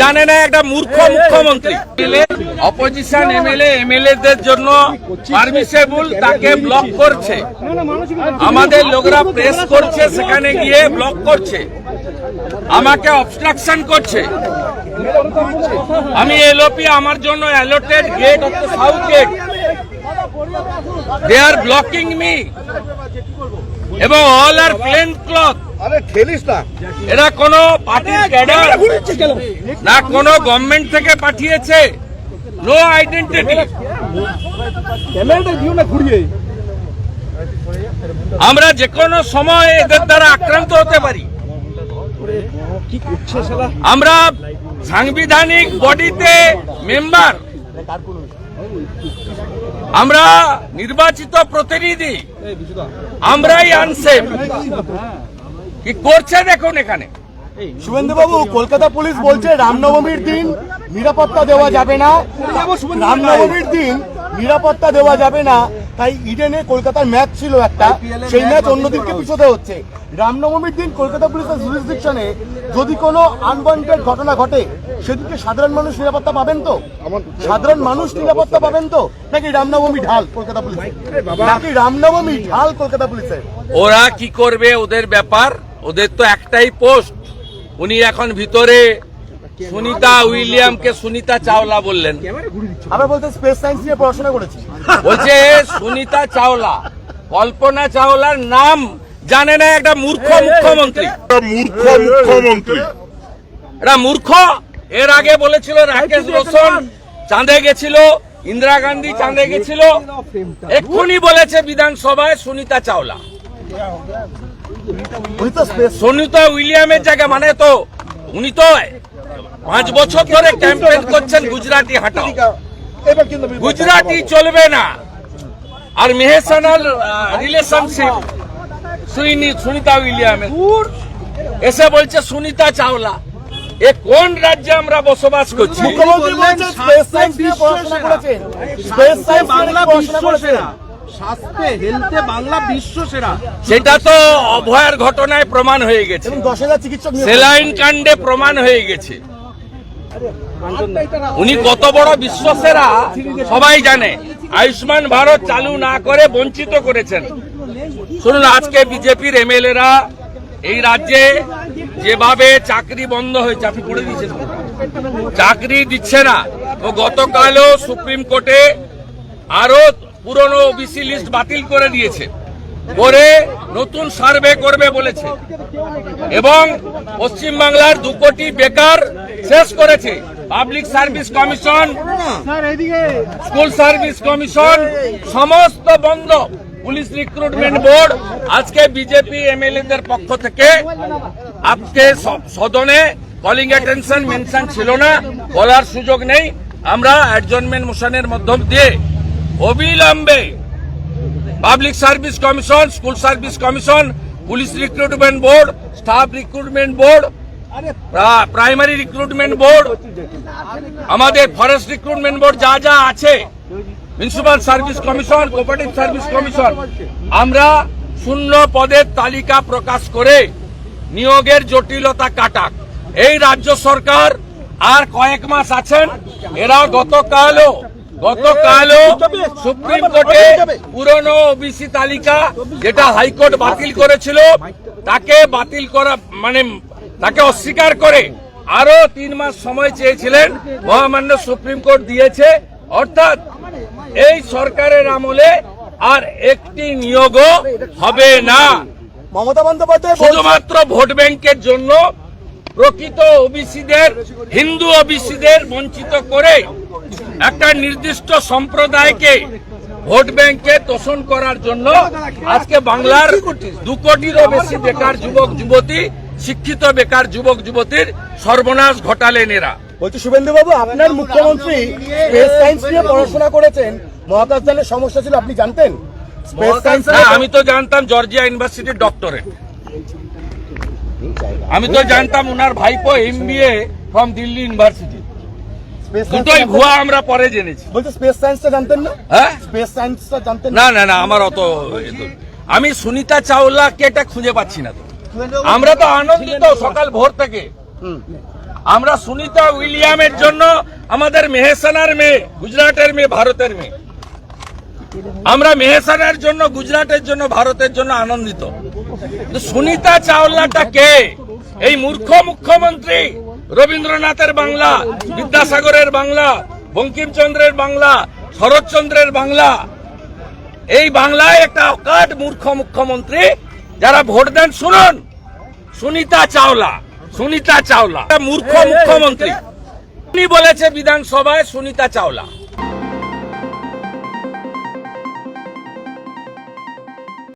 জানে না একটা মূর্খ মুখ্যমন্ত্রী। অপোজিশন এমএলএ এমএলএ দের জন্য পারমিসেবল তাকে ব্লক করছে। আমাদের লোকরা প্রেস করছে সেখানে গিয়ে ব্লক করছে। আমাকে অবস্ট্রাকশন করছে। আমি এলওপি আমার জন্য allotted gate south gate they are blocking me এবং অল আর প্লেন ক্লথ আরে ঠেলিস না। এরা কোন পার্টির ক্যাডার না কোন গভর্নমেন্ট থেকে পাঠিয়েছে। নো আইডেন্টিটি ক্যামেরাটা দিও না ঘুরিয়ে। আমরা যে কোনো সময় এদের দ্বারা আক্রান্ত হতে পারি। আমরা সাংবিধানিক বডিতে মেম্বার। আমরা নির্বাচিত প্রতিনিধি। আমরাই আনসেফ কি করছে দেখুন এখানে? শুভেন্দুবাবু কলকাতা পুলিশ বলছে রামনবমীর দিন নিরাপত্তা দেওয়া যাবে না। রামনবমীর দিন নিরাপত্তা দেওয়া যাবে না। তাই ইডেনে কলকাতার ম্যাচ ছিল একটা। সেই ম্যাচ অন্যদিনকে পিছোতে হচ্ছে। রামনবমীর দিন কলকাতা পুলিশের জুরিসডিকশনে যদি কোনো আনওয়ান্টেড ঘটনা ঘটে সেদিকে সাধারণ মানুষ নিরাপত্তা পাবেন তো? সাধারণ মানুষ নিরাপত্তা পাবেন তো? নাকি রামনবমী ঢাল কলকাতা পুলিশ নাকি রামনবমী ঢাল কলকাতা পুলিশের? ওরা কি করবে ওদের ব্যাপার? ওদের তো একটাই পোস্ট উনি এখন ভিতরে সুনিতা উইলিয়ামকে সুনিতা চাওলা বললেন আমরা বলতে স্পেস সায়েন্স নিয়ে পড়াশোনা করেছি বলছে সুনিতা চাওলা কল্পনা চাওলার নাম জানে না একটা মূর্খ মুখ্যমন্ত্রী মূর্খ মুখ্যমন্ত্রী এটা মূর্খ এর আগে বলেছিল রাকেশ রোশন চাঁদে গেছিল ইন্দিরা গান্ধী চাঁদে গেছিল এক্ষুনি বলেছে বিধানসভায় সুনিতা চাওলা সুনিতা উইলিয়ামের জায়গায় মানে তো উনি তো পাঁচ বছর ধরে ক্যাম্পেইন করছেন গুজরাটি হাটাও। গুজরাটি চলবে না। আর মেহেসানাল রিলেশনশিপ সুইনি সুনিতা উইলিয়ামের। এসে বলছে সুনিতা চাওলা এ কোন রাজ্যে আমরা বসবাস করছি? মুখ্যমন্ত্রী বলছেন স্পেস সায়েন্স নিয়ে পড়াশোনা করেছেন। স্পেস সায়েন্স বাংলা বিশ্ব পড়াশোনা করেছেন সেটা তো অভয়ার ঘটনায় প্রমাণ হয়ে গেছে। সেলাইন কাণ্ডে প্রমাণ হয়ে গেছে। উনি কত বড় বিশ্বসেরা সবাই জানে। আয়ুষ্মান ভারত চালু না করে বঞ্চিত করেছেন। শুনুন আজকে বিজেপির এমএলএরা এই রাজ্যে যেভাবে চাকরি বন্ধ হয়েছে আপনি পড়ে দিয়েছেন। চাকরি দিচ্ছে না। ও গতকালও সুপ্রিম কোর্টে আরও পুরনো ওবিসি লিস্ট বাতিল করে দিয়েছে। করে নতুন সার্ভে করবে বলেছে। এবং পশ্চিমবাংলার দু কোটি বেকার শেষ করেছে। Public service commission, school service commission, সমস্ত বন্ধ। পুলিশ রিক্রুটমেন্ট বোর্ড, আজকে বিজেপি এমএলএ দের পক্ষ থেকে আজকে সদনে কলিং অ্যাটেনশন মেনশন ছিল না, বলার সুযোগ নেই। আমরা অ্যাডজনমেন্ট মোশনের মাধ্যম দিয়ে অবিলম্বে public service commission, school service commission, police recruitment board, staff recruitment board primary recruitment board, আমাদের ফরেস্ট রিক্রুটমেন্ট বোর্ড যা যা আছে municipal service commission cooperative service commission আমরা শূন্য পদের তালিকা প্রকাশ করে নিয়োগের জটিলতা কাটাক। এই রাজ্য সরকার আর কয়েক মাস আছেন এরা গতকালও গতকালও সুপ্রিম কোর্টে পুরনো ওবিসি তালিকা যেটা হাইকোর্ট বাতিল করেছিল তাকে বাতিল করা মানে তাকে অস্বীকার করে আরও তিন মাস সময় চেয়েছিলেন মহামান্য সুপ্রিম কোর্ট দিয়েছে। অর্থাৎ এই সরকারের আমলে আর একটি নিয়োগও হবে না। মমতা বন্দ্যোপাধ্যায় শুধুমাত্র ভোট ব্যাংকের জন্য প্রকৃত ওবিসিদের হিন্দু ওবিসিদের বঞ্চিত করে একটা নির্দিষ্ট সম্প্রদায়কে ভোট ব্যাংকে তোষণ করার জন্য আজকে বাংলার দু কোটিরও বেশি বেকার যুবক যুবতী শিক্ষিত বেকার যুবক যুবতীর সর্বনাশ ঘটালেন এরা। বলছি শুভেন্দুবাবু আপনার মুখ্যমন্ত্রী স্পেস সায়েন্স নিয়ে পড়াশোনা করেছেন। মহাকাশযানের সমস্যা ছিল আপনি জানতেন? স্পেস সায়েন্স আমি তো জানতাম জর্জিয়া ইউনিভার্সিটির ডক্টরেট। আমি তো জানতাম ওনার ভাইপো এমবিএ ফ্রম দিল্লি ইউনিভার্সিটি দুটোই ভুয়া আমরা পরে জেনেছি। স্পেস সায়েন্সটা জানতেন না? হ্যাঁ? স্পেস সায়েন্সটা জানতেন না না? না আমার অত আমি সুনিতা চাওলাকে এটা খুঁজে পাচ্ছি না তো। আমরা তো আনন্দিত সকাল ভোর থেকে। আমরা সুনিতা উইলিয়ামের জন্য আমাদের মেহেসানার মেয়ে গুজরাটের মেয়ে ভারতের মেয়ে। আমরা মেহেসানার জন্য গুজরাটের জন্য ভারতের জন্য আনন্দিত। সুনিতা চাওলাটা কে? এই মূর্খ মুখ্যমন্ত্রী। রবীন্দ্রনাথের বাংলা বিদ্যাসাগরের বাংলা বঙ্কিমচন্দ্রের বাংলা শরৎচন্দ্রের বাংলা। এই বাংলায় একটা অকাট মূর্খ মুখ্যমন্ত্রী যারা ভোট দেন শুনুন সুনিতা চাওলা সুনিতা চাওলা মূর্খ মুখ্যমন্ত্রী। উনি বলেছে বিধানসভায় সুনিতা চাওলা।